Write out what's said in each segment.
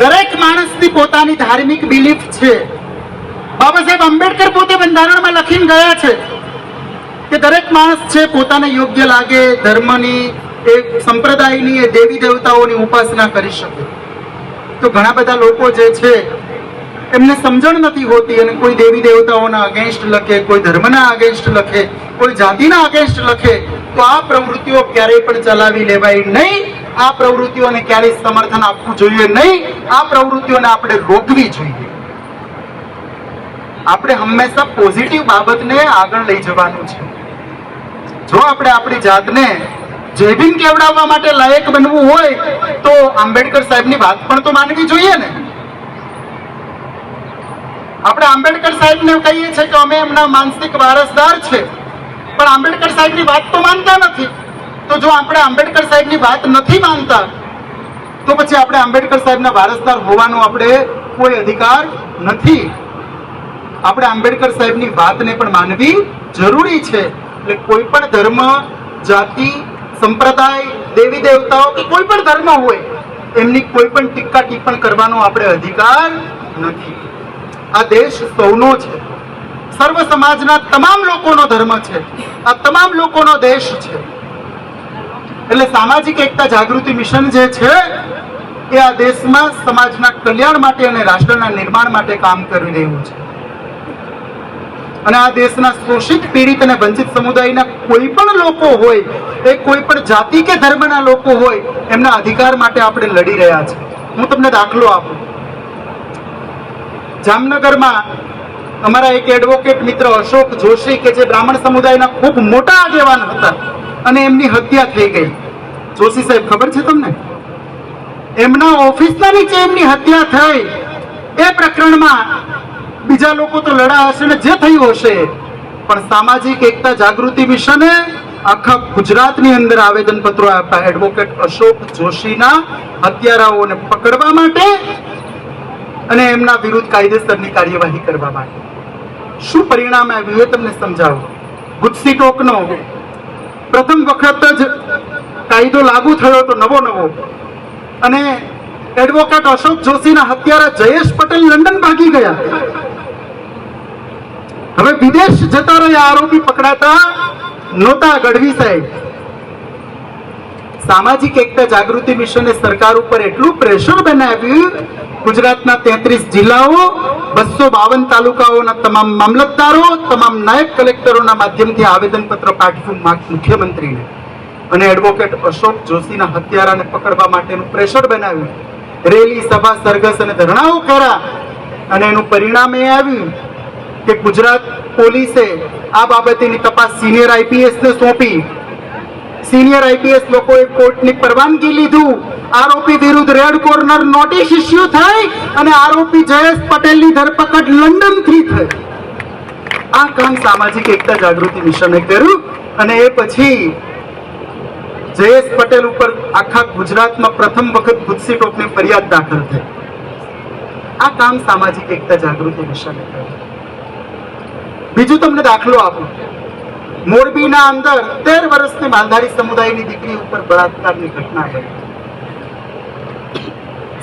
દરેક માણસની પોતાની ધાર્મિક બિલીફ છે. બાબા સાહેબ, આંબેડકર પોતે બંધારણમાં લખીને ગયા છે કે દરેક માણસ છે, પોતાને યોગ્ય લાગે, ધર્મની એ સંપ્રદાયની, એ દેવી દેવતાઓની ઉપાસના કરી શકે. તો ઘણા બધા લોકો જે છે, એમને સમજણ નથી હોતી અને કોઈ દેવી દેવતાઓના અગેન્સ્ટ લખે, કોઈ ધર્મના અગેન્સ્ટ લખે, કોઈ જાતિના અગેન્સ્ટ લખે, તો આ પ્રવૃત્તિઓ ક્યારેય પણ ચલાવી લેવાય નહીં. આ પ્રવૃત્તિઓને ક્યારેય સમર્થન આપવું જોઈએ નહીં. આ પ્રવૃત્તિઓને આપણે રોકવી જોઈએ. આપણે હંમેશા પોઝિટિવ બાબતને આગળ લઈ જવાનું છે. જો આપણે આપણી જાતને જેબીન કેવડાવવા માટે લાયક બનવું હોય, તો આંબેડકર સાહેબની વાત પણ તો માનવી જોઈએ ને. આપણે આંબેડકર સાહેબને કહીએ છીએ કે અમે એમના માનસિક વારસદાર છે. પણ આંબેડકર સાહેબની વાત તો માનતા નથી. તો જો આપણે આંબેડકર સાહેબની વાત નથી માનતા, તો પછી આપણે આંબેડકર સાહેબના વારસદાર હોવાનો આપણે કોઈ અધિકાર નથી. આપણે આંબેડકર સાહેબની વાતને પણ માનવી જરૂરી છે. એટલે કોઈ પણ ધર્મ, જાતિ, સંપ્રદાય, દેવી દેવતાઓ કે કોઈ પણ ધર્મ હોય, એમની કોઈ પણ ટીકા ટિપ્પણ કરવાનો આપણે અધિકાર નથી. આ દેશ સૌનો છે. સર્વ સમાજના તમામ લોકોનો ધર્મ છે. આ તમામ લોકોનો દેશ છે. એટલે સામાજિક એકતા જાગૃતિ મિશન જે છે, એ આ દેશમાં સમાજના કલ્યાણ માટે અને રાષ્ટ્રના નિર્માણ માટે કામ કરી રહ્યું છે. અને આ દેશના શોષિત પીડિત અને વંચિત સમુદાયના કોઈ પણ લોકો હોય, એ કોઈ પણ જાતિ કે ધર્મના લોકો હોય, એમના અધિકાર માટે આપણે લડી રહ્યા છે. હું તમને દાખલો આપું. જામનગરમાં અમારા એક એડવોકેટ મિત્ર અશોક જોશી કે જે બ્રાહ્મણ સમુદાયના ખૂબ મોટા આગેવાન હતા અને એમની હત્યા થઈ ગઈ. જોશી સાહેબ, ખબર છે તમને? એમના ઓફિસના નીચે એમની હત્યા થઈ. એ પ્રકરણમાં બીજા લોકો તો લડા હશે ને જે થયું હશે. પણ સામાજિક એકતા જાગૃતિ મિશને આખા ગુજરાતની અંદર આવેદન પત્રો આપ્યા. એડવોકેટ અશોક જોશીના હત્યારાઓને પકડવા માટે અને એમના વિરુદ્ધ કાયદેસરની કાર્યવાહી કરવા માટે. શું પરિણામ આવ્યું એ તમને સમજાવો? ગુજસી ટોકનો પ્રથમ વખત જ કાયદો લાગુ થયો તો નવો નવો. અને એડવોકેટ અશોક જોશીના હત્યારા જયેશ પટેલ લંડન ભાગી ગયા. હવે વિદેશ જતા રહ્યા આરોપી પકડાતા નોતા ગઢવી સાહેબ. સામાજિક એકતા જાગૃતિ મિશને સરકાર ઉપર એટલું પ્રેશર બનાવ્યું, ગુજરાતના તેત્રીસ જિલ્લાઓ, બસો બાવન તાલુકાઓના તમામ મામલતદારો, તમામ નાયબ કલેક્ટરોના માધ્યમથી આવેદનપત્ર પાઠવ્યું મુખ્યમંત્રીને અને એડવોકેટ અશોક જોશીના હત્યારાને પકડવા માટેનું પ્રેશર બનાવ્યું. રેલી, સભા, સરઘસ અને ધરણાઓ કર્યા અને એનું પરિણામ એ આવ્યું કે ગુજરાત પોલીસે આ બાબતેની તપાસ સિનિયર આઈપીએસને સોંપી. સિનિયર આઈપીએસ લોકોએ કોર્ટની પરવાનગી લીધું. આરોપી વિરુદ્ધ રેડ કોર્નર નોટિસ ઇસ્યુ થઈ અને આરોપી જયેશ પટેલની ધરપકડ લંડનથી થઈ. આ કામ સામાજિક એકતા જાગૃતિ મિશને કર્યું અને એ પછી જયેશ પટેલ ઉપર આખા ગુજરાતમાં પ્રથમ વખત ભૂતસી ટોપની ફરિયાદ દાખલ થઈ. આ કામ સામાજિક એકતા જાગૃતિ મિશને કર્યું. બીજું તમને દાખલો આપું. મોરબીના અંદર તેર વર્ષની માલધારી સમુદાયની દીકરી ઉપર બળાત્કારની ઘટના બની.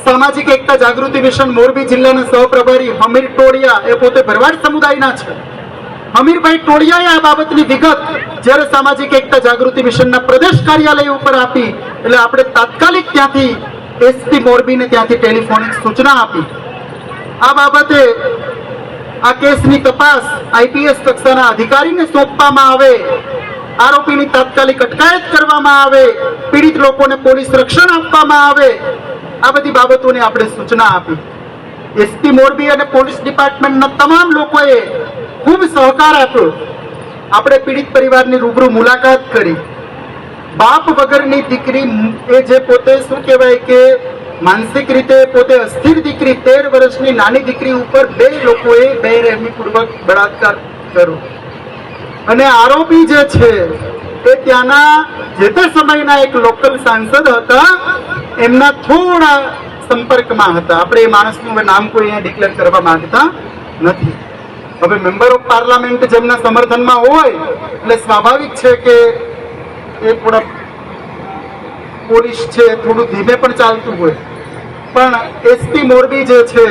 સામાજિક એકતા જાગૃતિ મિશન મોરબી જિલ્લાના સહપ્રભારી હમીર ટોળિયા એ પોતે ભરવાડ સમુદાયના છે. હમીરભાઈ ટોળિયાએ આ બાબતની વિગત જ્યારે સામાજિક એકતા જાગૃતિ મિશનના પ્રદેશ કાર્યાલય ઉપર આપી, એટલે આપણે તાત્કાલિક ત્યાંથી એસપી મોરબીને ત્યાંથી ટેલિફોનિક સૂચના આપી. આ બાબતે આ કેસની તપાસ આઈપીએસ કક્ષાના અધિકારીને સોંપવામાં આવે. આરોપીની તાત્કાલિક અટકાયત કરવામાં આવે. પીડિત લોકોને પોલીસ રક્ષણ આપવામાં આવે. આ બધી બાબતોને આપણે સૂચના આપી. એસપી મોરબી અને પોલીસ ડિપાર્ટમેન્ટના તમામ લોકોએ ખૂબ સહકાર આપ્યો. આપણે પીડિત પરિવારની રૂબરૂ મુલાકાત કરી. બાપ વગરની દીકરી એ જે પોતે શું કહેવાય કે માનસિક રીતે પોતે અસ્થિર દીકરી તેર વર્ષની નાની દીકરી ઉપર બે લોકોએ બેરહેમીપૂર્વક બળાત્કાર કર્યો. અને આરોપી જે છે એ ત્યાંના જે તે સમયના એક લોકલ સાંસદ હતા, એમના થોડા સંપર્કમાં હતા. આપણે એ માણસનું નામ કોઈ અહીંયા ડિક્લેર કરવા માંગતા નથી. હવે મેમ્બર ઓફ પાર્લામેન્ટ જેમના સમર્થનમાં હોય, એટલે સ્વાભાવિક છે કે એ થોડા પોલીસ છે, થોડું ધીમે પણ ચાલતું હોય. પણ એસપી મોરબી જે છે,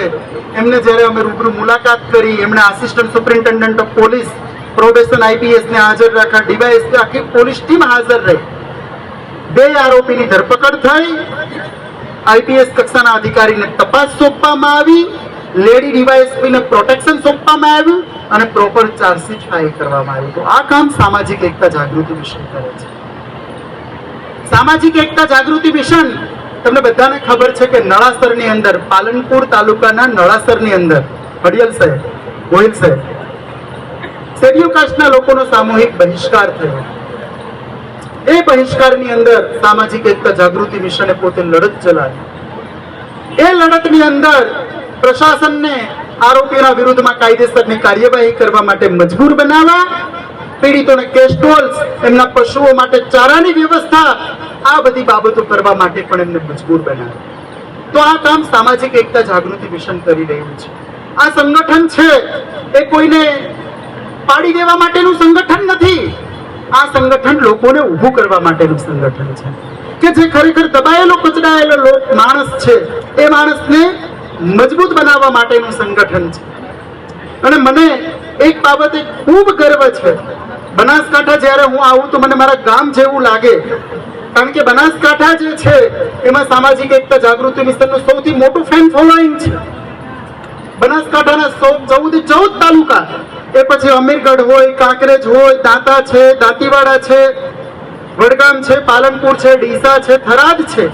એમને જ્યારે અમે રૂબરૂ મુલાકાત કરી, એમણે assistant superintendent of police probation IPS ને હાજર રાખ્યા ડીવાયએસપી આખી પોલીસ ટીમ હાજર રહી. બે આરોપીની ધરપકડ થઈ. આઈપીએસ કક્ષાના અધિકારીને તપાસ સોંપવામાં આવી. લેડી ડીવાયએસપીને પ્રોટેક્શન સોંપવામાં આવ્યું અને પ્રોપર ચાર્જશીટ ફાઇલ કરવામાં આવ્યું. તો આ કામ સામાજિક એકતા જાગૃતિ મિશન કરે છે. સામાજિક એકતા જાગૃતિ મિશન તમને બધાને ખબર છે કે નળાસરની અંદર, પાલનપુર તાલુકાના નળાસરની અંદર હડિયલ શહેર ગોહિલ શહેર શેડ્યુલ કાસ્ટના લોકોનો સામૂહિક બહિષ્કાર થયો. એ બહિષ્કારની અંદર સામાજિક એકતા જાગૃતિ મિશને પોતે લડત ચલાવી. એ લડતની અંદર પ્રશાસનને આરોપીના વિરુદ્ધમાં કાયદેસરની કાર્યવાહી કરવા માટે મજબૂર બનાવવા, પીડિતોને કેસ્ટોલ્સ એમના પશુઓ માટે ચારાની વ્યવસ્થા આ બધી બાબતો કરવા માટે પણ એમને મજબૂર બનાવે તો આ કામ સામાજિક એકતા જાગૃતિ મિશન કરી રહ્યું છે. આ સંગઠન છે એ કોઈને પાડી દેવા માટેનું સંગઠન નથી. આ સંગઠન લોકોને ઊભું કરવા માટેનું સંગઠન છે. કે જે ખરેખર દબાયેલો, કચડાયેલો માણસ છે, એ માણસને મજબૂત બનાવવા માટેનું સંગઠન છે. અને મને એક બાબતે ખૂબ ગર્વ છે. બનાસકાંઠા જ્યારે હું આવું તો મને મારા ગામ જેવું લાગે. કારણ કે બનાસકાંઠા જે છે, એમાં સામાજિક એકતા, જાગૃતિ મિશનનું સૌથી મોટું ફેન ફોલોઈંગ છે. બનાસકાંઠાના સૌ ચૌદ ચૌદ તાલુકા, એ પછી અમીરગઢ હોય, કાંકરેજ હોય, દાંતા છે, દાંતીવાડા છે, વડગામ છે, પાલનપુર છે, ડીસા છે, થરાદ છે.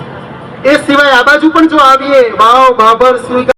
એ સિવાય આ બાજુ પણ જો આવીએ, વાવ ભાભર સુઈ